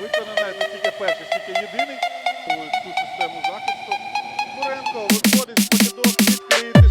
виконана це тільки перший, тільки єдиний е, цю систему захисту. Куренко виходить з початок відкрити.